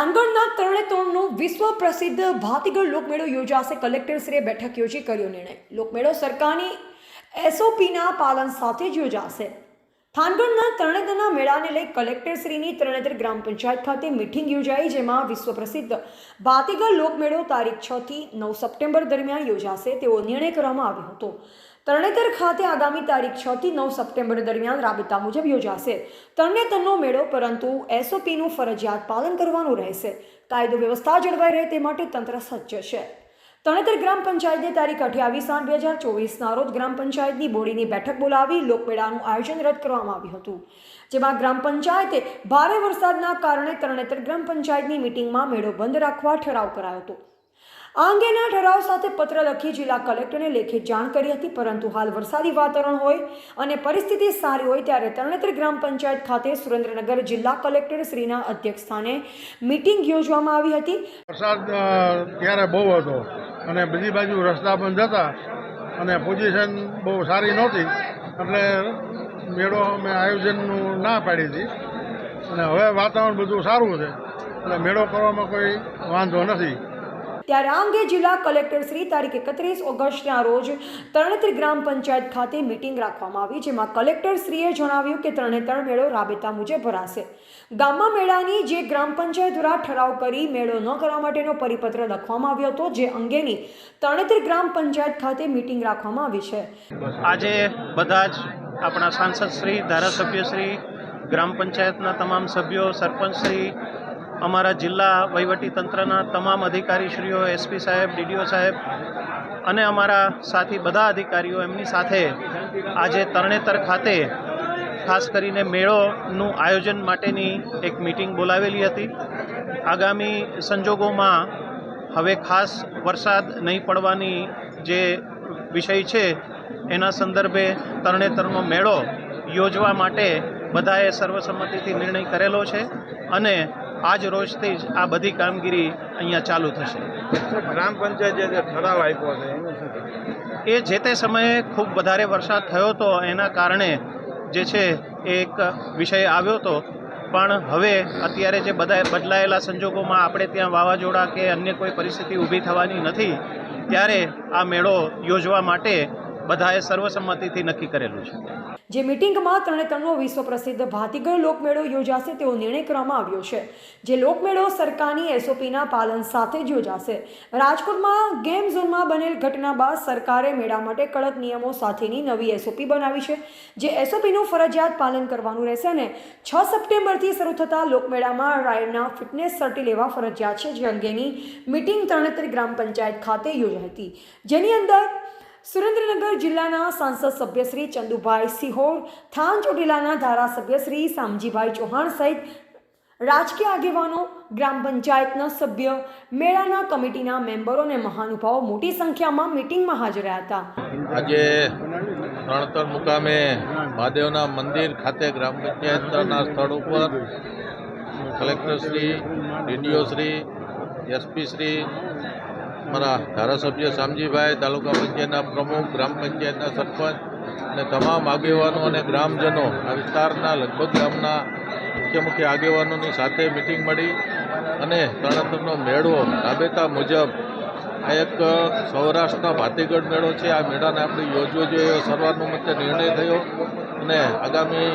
થાનગઢના તરણેતોડનો વિશ્વ પ્રસિદ્ધ ભાતીગઢ લોકમેળો યોજાશે. કલેક્ટરશ્રીએ બેઠક યોજી કર્યો નિર્ણય. લોકમેળો સરકારની એસઓપીના પાલન સાથે જ યોજાશે. થાનગઢના તરણેતરના મેળાને લઈ કલેક્ટરશ્રીની તરણેતર ગ્રામ પંચાયત ખાતે મિટિંગ યોજાઈ, જેમાં વિશ્વ પ્રસિદ્ધ ભાતીગર લોકમેળો તારીખ છ થી નવ સપ્ટેમ્બર દરમિયાન યોજાશે તેવો નિર્ણય કરવામાં આવ્યો હતો. તરણેતર ખાતે આગામી તારીખ છ થી નવ સપ્ટેમ્બર દરમિયાન રાબેતા મુજબ યોજાશે. તરણેતરનો મેળો, પરંતુ એસઓપીનું ફરજિયાત પાલન કરવાનું રહેશે. કાયદો વ્યવસ્થા જળવાઈ રહે તે માટે તંત્ર સજ્જ છે. તરણેતર ગ્રામ પંચાયતે તારીખ અઠ્યાવીસ આઠ બે હજાર ચોવીસના રોજ ગ્રામ પંચાયતની બોડીની બેઠક બોલાવી લોકમેળાનું આયોજન રદ કરવામાં આવ્યું હતું. જેમાં ગ્રામ પંચાયતે ભારે વરસાદના કારણે તરણેતર ગ્રામ પંચાયતની મિટિંગમાં મેળો બંધ રાખવા ઠરાવ કરાયો હતો. આ અંગેના ઠરાવ સાથે પત્ર લખી જિલ્લા કલેક્ટરને લેખિત જાણ કરી હતી, પરંતુ હાલ વરસાદી વાતાવરણ હોય અને પરિસ્થિતિ સારી હોય ત્યારે તરણેતર ગ્રામ પંચાયત ખાતે સુરેન્દ્રનગર જિલ્લા કલેક્ટર શ્રીના અધ્યક્ષ સ્થાને મિટિંગ યોજવામાં આવી હતી. વરસાદ ત્યારે બહુ હતો અને બીજી બાજુ રસ્તા બંધ હતા અને પોઝિશન બહુ સારી નહોતી. એટલે મેળો અમે આયોજનનું ના પાડી હતી. અને હવે વાતાવરણ બધું સારું છે. એટલે મેળો કરવામાં કોઈ વાંધો નથી. ત્યારે આ અંગે જિલ્લા કલેક્ટર શ્રી તારીખ એકત્રીસ ઓગસ્ટના રોજ તરણેતર ગ્રામ પંચાયત ખાતે મિટિંગ રાખવામાં આવી, જેમાં કલેક્ટર શ્રીએ જણાવ્યું કે તરણેતર મેળો રાબેતા મુજબ ભરાશે. ગામમાં મેળાની જે ગ્રામ પંચાયત દ્વારા ઠરાવ કરી મેળો ન કરવા માટેનો પરિપત્ર લખવામાં આવ્યો હતો, જે અંગેની તરણેતર ગ્રામ પંચાયત ખાતે મિટિંગ રાખવામાં આવી છે. આજે બધા જ આપણા સાંસદશ્રી ધારાસભ્યશ્રી ગ્રામ પંચાયતના તમામ સભ્યો સરપંચશ્રી અમારા જિલ્લા વહીવટી તંત્રના તમામ અધિકારીશ્રીઓ, એસપી સાહેબ, ડીડીઓ સાહેબ અને અમારા સાથી બધા અધિકારીઓ એમની સાથે આજે તરણેતર ખાતે ખાસ કરીને મેળોનું આયોજન માટેની એક મિટિંગ બોલાવેલી હતી. આગામી સંજોગોમાં હવે ખાસ વરસાદ નહીં પડવાની જે વિષય છે, એના સંદર્ભે તરણેતરનો મેળો યોજવા માટે બધાએ સર્વસંમતિથી નિર્ણય કરેલો છે અને આજ રોજથી જ આ બધી કામગીરી અહીંયા ચાલુ થશે. ગ્રામ પંચાયતે જે ઠરાવ આપ્યો છે એનું શું એ જે તે સમયે ખૂબ વધારે વરસાદ થયો હતો એના કારણે જે છે એ એક વિષય આવ્યો હતો પણ હવે અત્યારે જે બધા બદલાયેલા સંજોગોમાં આપણે ત્યાં વાવાઝોડા કે અન્ય કોઈ પરિસ્થિતિ ઊભી થવાની નથી ત્યારે આ મેળો યોજવા માટે બધાએ સર્વસંમતિથી નક્કી કરેલું છે. જે મિટિંગમાં તરણેતરનો વિશ્વ પ્રસિદ્ધ ભાતીગળ લોકમેળો યોજાશે તેવો નિર્ણય કરવામાં આવ્યો છે. જે લોકમેળો સરકારની એસઓપીના પાલન સાથે જ યોજાશે. રાજકોટમાં ગેમ ઝોનમાં બનેલ ઘટના બાદ સરકારે મેળા માટે કડક નિયમો સાથેની નવી એસઓપી બનાવી છે. જે એસઓપીનું ફરજિયાત પાલન કરવાનું રહેશે અને છ સપ્ટેમ્બરથી શરૂ થતા લોકમેળામાં રાયડના ફિટનેસ સર્ટી લેવા ફરજિયાત છે. જે અંગેની મિટિંગ તરણેતર ગ્રામ પંચાયત ખાતે યોજાઈ હતી. જેની અંદર સુરેન્દ્રનગર જિલ્લાના સાંસદ સભ્ય શ્રી ચંદુભાઈ સિહોર થાન ચોટીલાના ધારાસભ્ય શ્રી સામજીભાઈ ચૌહાણ સહિત રાજકીય આગેવાનો, ગ્રામ પંચાયતના સભ્ય, મેળાના કમિટીના મેમ્બરો અને મહાનુભાવો મોટી સંખ્યામાં મિટિંગમાં હાજર હતા. આજે રણતર મુકામે મહાદેવના મંદિર ખાતે ગ્રામ પંચાયતના સ્થળ ઉપર કલેક્ટરશ્રી ડીડીઓશ્રી એસપીશ્રી અમારા ધારાસભ્ય શામજીભાઈ, તાલુકા પંચાયતના પ્રમુખ, ગ્રામ પંચાયતના સરપંચ અને તમામ આગેવાનો અને ગ્રામજનો આ વિસ્તારના લગભગ ગામના મુખ્ય મુખ્ય આગેવાનોની સાથે મિટિંગ મળી અને તરણતરનો મેળો રાબેતા મુજબ આ એક સૌરાષ્ટ્રના ભાતીગઢ મેળો છે. આ મેળાને આપણે યોજવો જોઈએ. સર્વાનુમતે નિર્ણય થયો અને આગામી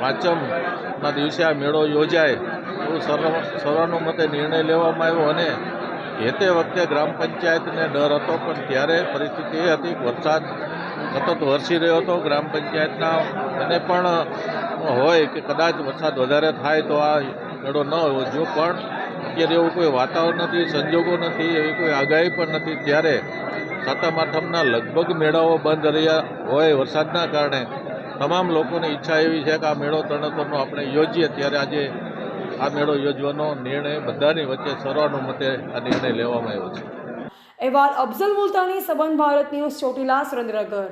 પાંચમના દિવસે આ મેળો યોજાય એવું સર્વ, સર્વાનુમતે નિર્ણય લેવામાં આવ્યો અને જે તે વખતે ગ્રામ પંચાયતને ડર હતો, પણ ત્યારે પરિસ્થિતિ એ હતી, વરસાદ સતત વરસી રહ્યો હતો ગ્રામ પંચાયતના, અને પણ હોય કે કદાચ વરસાદ વધારે થાય તો આ મેળો ન જો પણ અત્યારે એવું કોઈ વાતાવરણ નથી, સંજોગો નથી, એવી કોઈ આગાહી પણ નથી. ત્યારે સાતમ આઠમના લગભગ મેળાઓ બંધ રહ્યા હોય વરસાદના કારણે. તમામ લોકોની ઈચ્છા એવી છે કે આ મેળો તરણતરનો આપણે યોજીએ. ત્યારે આજે આ મેળો યોજવાનો નિર્ણય બધાની વચ્ચે સર્વાનુમતે આ નિર્ણય લેવામાં આવ્યો છે. અહેવાલ અફઝલ મુલતાની સંબંધ ભારત ન્યૂઝ ચોટીલા સુરેન્દ્રનગર.